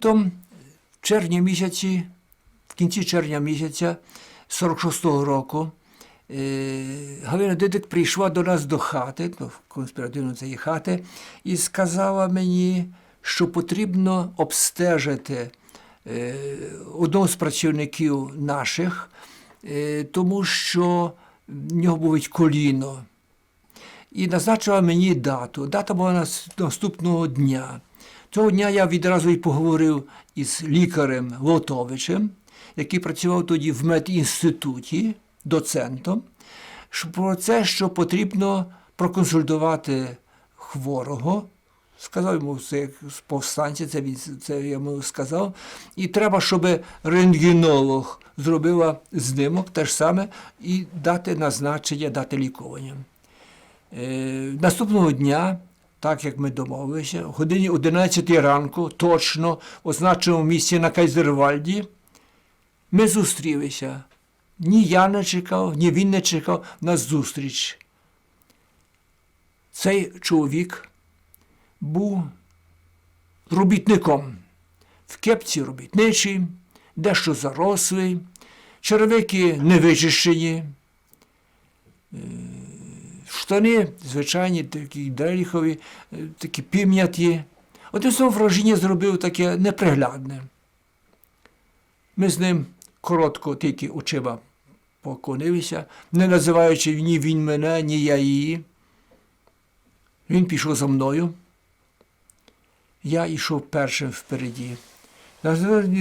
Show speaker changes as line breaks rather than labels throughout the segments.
Потім в червні місяці, в кінці червня місяця 46-го року, е, Галина Дидик прийшла до нас до хати, до конспіративної цієї хати, і сказала мені, що потрібно обстежити е, одного з працівників наших, е, тому що в нього болить коліно. І назначила мені дату. Дата була наступного дня. Цього дня я відразу й поговорив із лікарем Лотовичем, який працював тоді в медінституті, доцентом, про це, що потрібно проконсультувати хворого. Сказав йому це як з повстанця, це він це йому сказав. І треба, щоб рентгенолог зробила знимок те ж саме і дати назначення, дати лікування. Е, наступного дня, так як ми домовилися, в годині 11 ранку, точно означеному місці на Кайзервальді, ми зустрілися. Ні я не чекав, ні він не чекав на зустріч. Цей чоловік був робітником в кепці робітничій, дещо зарослий, черевики не вичищені, штани, звичайні, такі дреліхові, е, такі пім'яті. Одним словом, враження зробив таке неприглядне. Ми з ним коротко тільки очима поклонилися, не називаючи ні він мене, ні я її. Він пішов за мною. Я йшов першим впереді.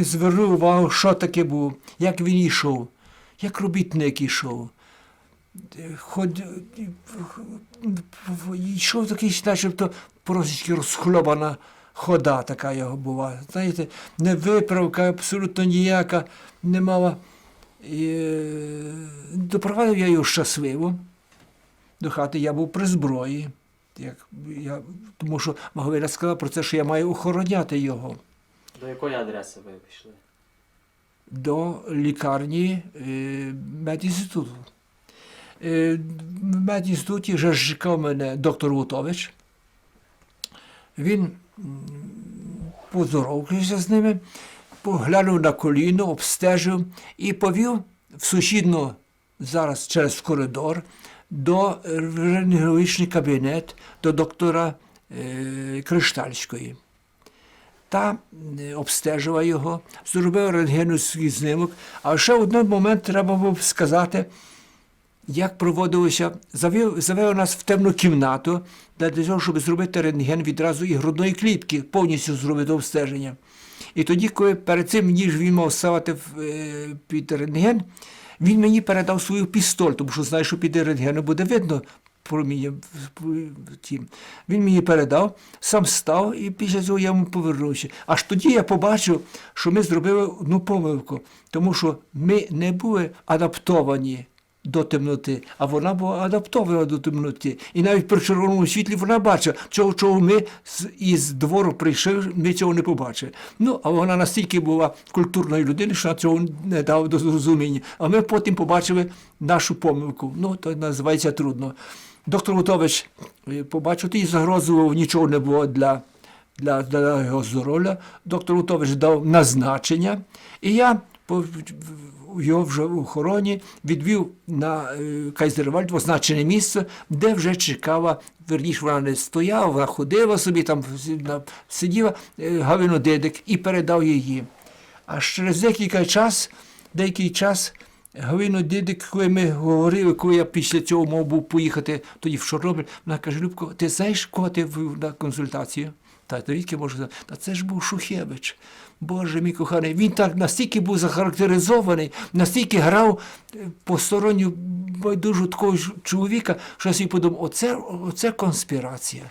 Звернув увагу, що таке було, як він йшов, як робітник йшов. Ход... Йшов такий, начебто, трошечки розхльобана хода така його була. Знаєте, не виправка абсолютно ніяка не мала. І, е, допровадив я його щасливо до хати. Я був при зброї. Як я, тому що Маговіля сказала про це, що я маю охороняти його
До якої адреси ви пішли?
до лікарні е, медінституту. Е, в медінституті вже чекав мене доктор Лутович. Він поздоровкався з ними, поглянув на коліно, обстежив і повів в сусідну зараз через коридор до рентгенологічний кабінет до доктора е, Криштальської та е, обстежила його, зробив рентгенівський знімок. А ще один момент треба було сказати, як проводилося, завів, завели нас в темну кімнату для того, щоб зробити рентген відразу і грудної клітки, повністю зробити обстеження. І тоді, коли перед цим, ніж він мав ставити е, під рентген, він мені передав свою пістоль, тому що знає, що під рентгеном буде видно. Він мені передав, сам став, і після цього я йому повернувся. Аж тоді я побачив, що ми зробили одну помилку, тому що ми не були адаптовані до темноти, а вона була адаптована до темноти. І навіть при червоному світлі вона бачила, чого, чого ми із двору прийшли, ми цього не побачили. Ну, а вона настільки була культурною людиною, що вона цього не дала до зрозуміння. А ми потім побачили нашу помилку. Ну, то називається трудно. Доктор Лутович е, побачив, і загрозував, нічого не було для, для, для його здоров'я. Доктор Лутович дав назначення, і я його вже в охороні відвів на е, Кайзервальд в означене місце, де вже чекала, верніше вона не стояла, вона ходила собі, там сиділа е, Галина Дидик і передав її. А через декілька час, деякий час Галину Дидик, коли ми говорили, коли я після цього мав був поїхати тоді в Чорнобиль, вона каже, Любко, ти знаєш, кого ти на консультацію? Та то можна? Та це ж був Шухевич. Боже мій коханий, він так настільки був захарактеризований, настільки грав е, посторонню байдужу такого чоловіка, що я собі подумав, оце, оце конспірація.